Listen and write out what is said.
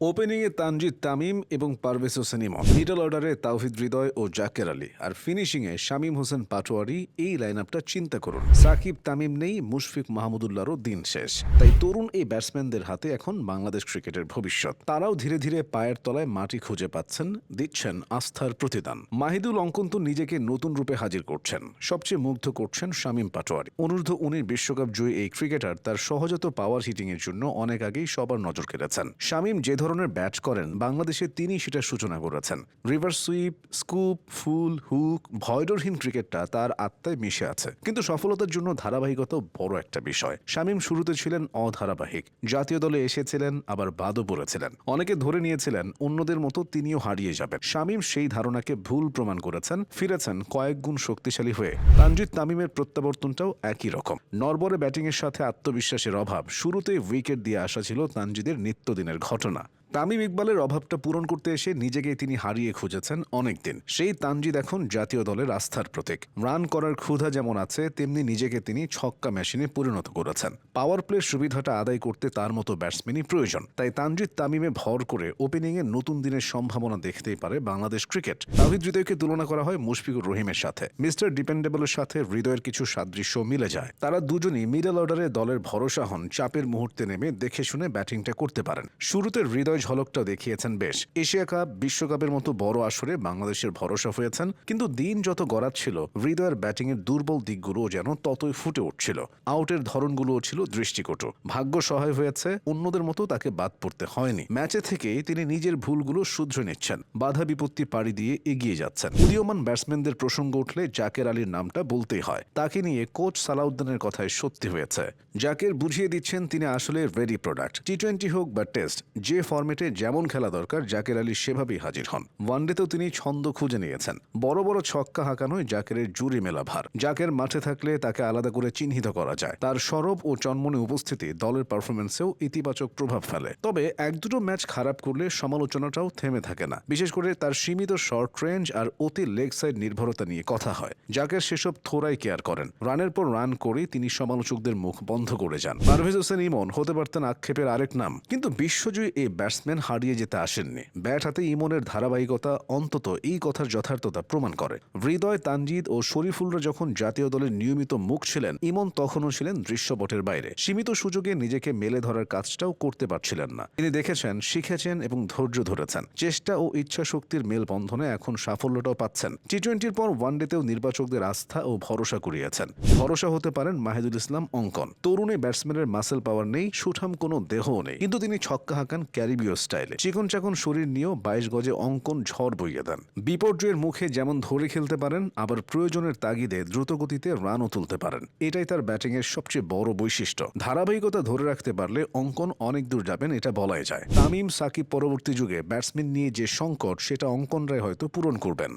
ওপেনিংয়ে তানজিদ তামিম এবং পারভেজ হোসেন ইমন। মিডল অর্ডারে তাওহিদ হৃদয় ও জাকের আলী। আর ফিনিশিংয়ে শামীম হোসেন পাটোয়ারি এই লাইন আপটা চিন্তা করুন। সাকিব তামিম নেই, মুশফিক মাহমুদুল্লাহরও দিন শেষ। তাই তরুণ এই ব্যাটসম্যানদের হাতে এখন বাংলাদেশ ক্রিকেটের ভবিষ্যৎ। তারাও ধীরে ধীরে পায়ের তলায় মাটি খুঁজে পাচ্ছেন, দিচ্ছেন আস্থার প্রতিদান। মাহিদুল অঙ্কন তো নিজেকে নতুন রূপে হাজির করছেন। সবচেয়ে মুগ্ধ করছেন শামীম পাটোয়ারি। অনূর্ধ্ব উনিশ বিশ্বকাপ জয়ী এই ক্রিকেটার তার সহজাত পাওয়ার হিটিংয়ের জন্য অনেক আগেই সবার নজর কেড়েছেন। শামীম যে ধরনের ব্যাট করেন, বাংলাদেশে তিনি সেটা সূচনা করেছেন। Reverse sweep scoop pull hook ভয়ডরহীন ক্রিকেটটা তার আত্মায় মিশে আছে। কিন্তু সফলতার জন্য ধারাবাহিকতা বড় একটা বিষয়। শামীম শুরুতে ছিলেন অধারাবাহিক। জাতীয় দলে এসেছিলেন, আবার বাদও পড়েছিলেন। অনেকে ধরে নিয়েছিলেন, অন্যদের মতো তিনিও হারিয়ে যাবেন। শামীম সেই ধারণাকে ভুল প্রমাণ করেছেন, ফিরেছেন কয়েক গুণ শক্তিশালী হয়ে। তানজিদ তামিমের প্রত্যাবর্তনটাও একই রকম। নরবরে ব্যাটিংয়ের সাথে আত্মবিশ্বাসের অভাব, শুরুতেই উইকেট দিয়ে আসা ছিল তানজিদের নিত্যদিনের ঘটনা। তামিম ইকবালের অভাবটা পূরণ করতে এসে নিজেকে তিনি হারিয়ে খুঁজেছেন অনেকদিন। সেই তানজিদ এখন জাতীয় দলের আস্থার প্রতীক। রান করার ক্ষুধা যেমন আছে, তেমনি নিজেকে তিনি ছক্কা মেশিনে পরিণত করেছেন। পাওয়ার প্লের সুবিধাটা আদায় করতে তার মতো ব্যাটসম্যানই প্রয়োজন। তাই তানজিদ তামিমে ভর করে ওপেনিংয়ে নতুন দিনের সম্ভাবনা দেখতেই পারে বাংলাদেশ ক্রিকেট। তাহিদ হৃদয়কে তুলনা করা হয় মুশফিকুর রহিমের সাথে। মিস্টার ডিপেন্ডেবলের সাথে হৃদয়ের কিছু সাদৃশ্য মিলে যায়। তারা দুজনই মিডল অর্ডারে দলের ভরসা হন, চাপের মুহূর্তে নেমে দেখে শুনে ব্যাটিংটা করতে পারেন। শুরুতে হৃদয় ঝলকটা দেখিয়েছেন বেশ। এশিয়া কাপ, বিশ্বকাপের মতো বড় আসরে বাংলাদেশের ভরসা হয়েছেন কিন্তু দিন যত গড়াচ্ছিল, হৃদয়ের ব্যাটিংয়ের দুর্বল দিকগুলোও যেন ততই ফুটে উঠছিল। আউটের ধরনগুলোও ছিল দৃষ্টিকটু। ভাগ্য সহায় হয়েছে, অন্যদের মতো তাকে বাদ পড়তে হয়নি। ম্যাচে থেকেই তিনি নিজের ভুলগুলো শুধরে নিচ্ছেন, বাধা বিপত্তি পাড়ি দিয়ে এগিয়ে যাচ্ছেন। উদীয়মান ব্যাটসম্যানদের প্রসঙ্গ উঠলে জাকের আলীর নামটা বলতেই হয়। তাকে নিয়ে কোচ সালাউদ্দিনের কথায় সত্যি হয়েছে। জাকের বুঝিয়ে দিচ্ছেন তিনি আসলে রেডি প্রোডাক্ট টি টোয়েন্টি হোক বা টেস্ট যে ফরম্যাটে যেমন খেলা দরকার, জাকের আলী সেভাবেই হাজির হন। ওয়ানডেতেও তিনি ছন্দ খুঁজে নিয়েছেন। বড় বড় ছক্কা হাঁকানোয় জাকেরের জুরি মেলা ভার। জাকের মাঠে থাকলে তাকে আলাদা করে চিহ্নিত করা যায়। তার সরব ও চন্মনে উপস্থিতি দলের পারফরমেন্সেও ইতিবাচক প্রভাব ফেলে। তবে এক দুটো ম্যাচ খারাপ করলে সমালোচনাটাও থেমে থাকে না। বিশেষ করে তার সীমিত শর্ট রেঞ্জ আর অতি লেগ সাইড নির্ভরতা নিয়ে কথা হয়। জাকের সেসব থোড়াই কেয়ার করেন। রানের পর রান করে তিনি সমালোচকদের মুখ বন্ধ করে যান। পারভেজ হোসেন ইমন হতে পারতেন আক্ষেপের আরেক নাম। কিন্তু বিশ্বজয়ী এই ব্যাটসম্যান হারিয়ে যেতে আসেননি। ব্যাট হাতে ইমনের ধারাবাহিকতা অন্তত এই কথার যথার্থতা প্রমাণ করে। হৃদয়, তানজিদ ও শরীফুলরা যখন জাতীয় দলের নিয়মিত মুখ ছিলেন, ইমন তখনও ছিলেন দৃশ্যপটের বাইরে। সীমিত সুযোগে নিজেকে মেলে ধরার কাজটাও করতে পারছিলেন না। তিনি দেখেছেন, শিখেছেন এবং ধৈর্য ধরেছেন। চেষ্টা ও ইচ্ছা শক্তির মেলবন্ধনে এখন সাফল্যটাও পাচ্ছেন। টি টোয়েন্টির পর ওয়ানডেতেও নির্বাচকদের আস্থা ও ভরসা কুড়িয়েছেন। ভরসা হতে পারেন মাহিদুল ইসলাম অঙ্কন। তরুণী ব্যাটসম্যানের মাসেল পাওয়ার নেই, সুঠাম কোনো দেহও নেই। কিন্তু তিনি ছক্কা হাঁকান ক্যারিবীয় স্টাইলে। চিকন চাকন শরীর নিয়েও বাইশ গজে অঙ্কন ঝড় বইয়ে দেন। বিপর্যয়ের মুখে যেমন ধরে খেলতে পারেন, আবার প্রয়োজনের তাগিদে দ্রুতগতিতে রানও তুলতে পারেন। এটাই তার ব্যাটিংয়ের সবচেয়ে বড় বৈশিষ্ট্য। ধারাবাহিকতা ধরে রাখতে পারলে অঙ্কন অনেক দূর যাবেন, এটা বলাই যায়। তামিম সাকিব পরবর্তী যুগে ব্যাটসম্যান নিয়ে যে সংকট, সেটা অঙ্কনরাই হয়তো পূরণ করবেন।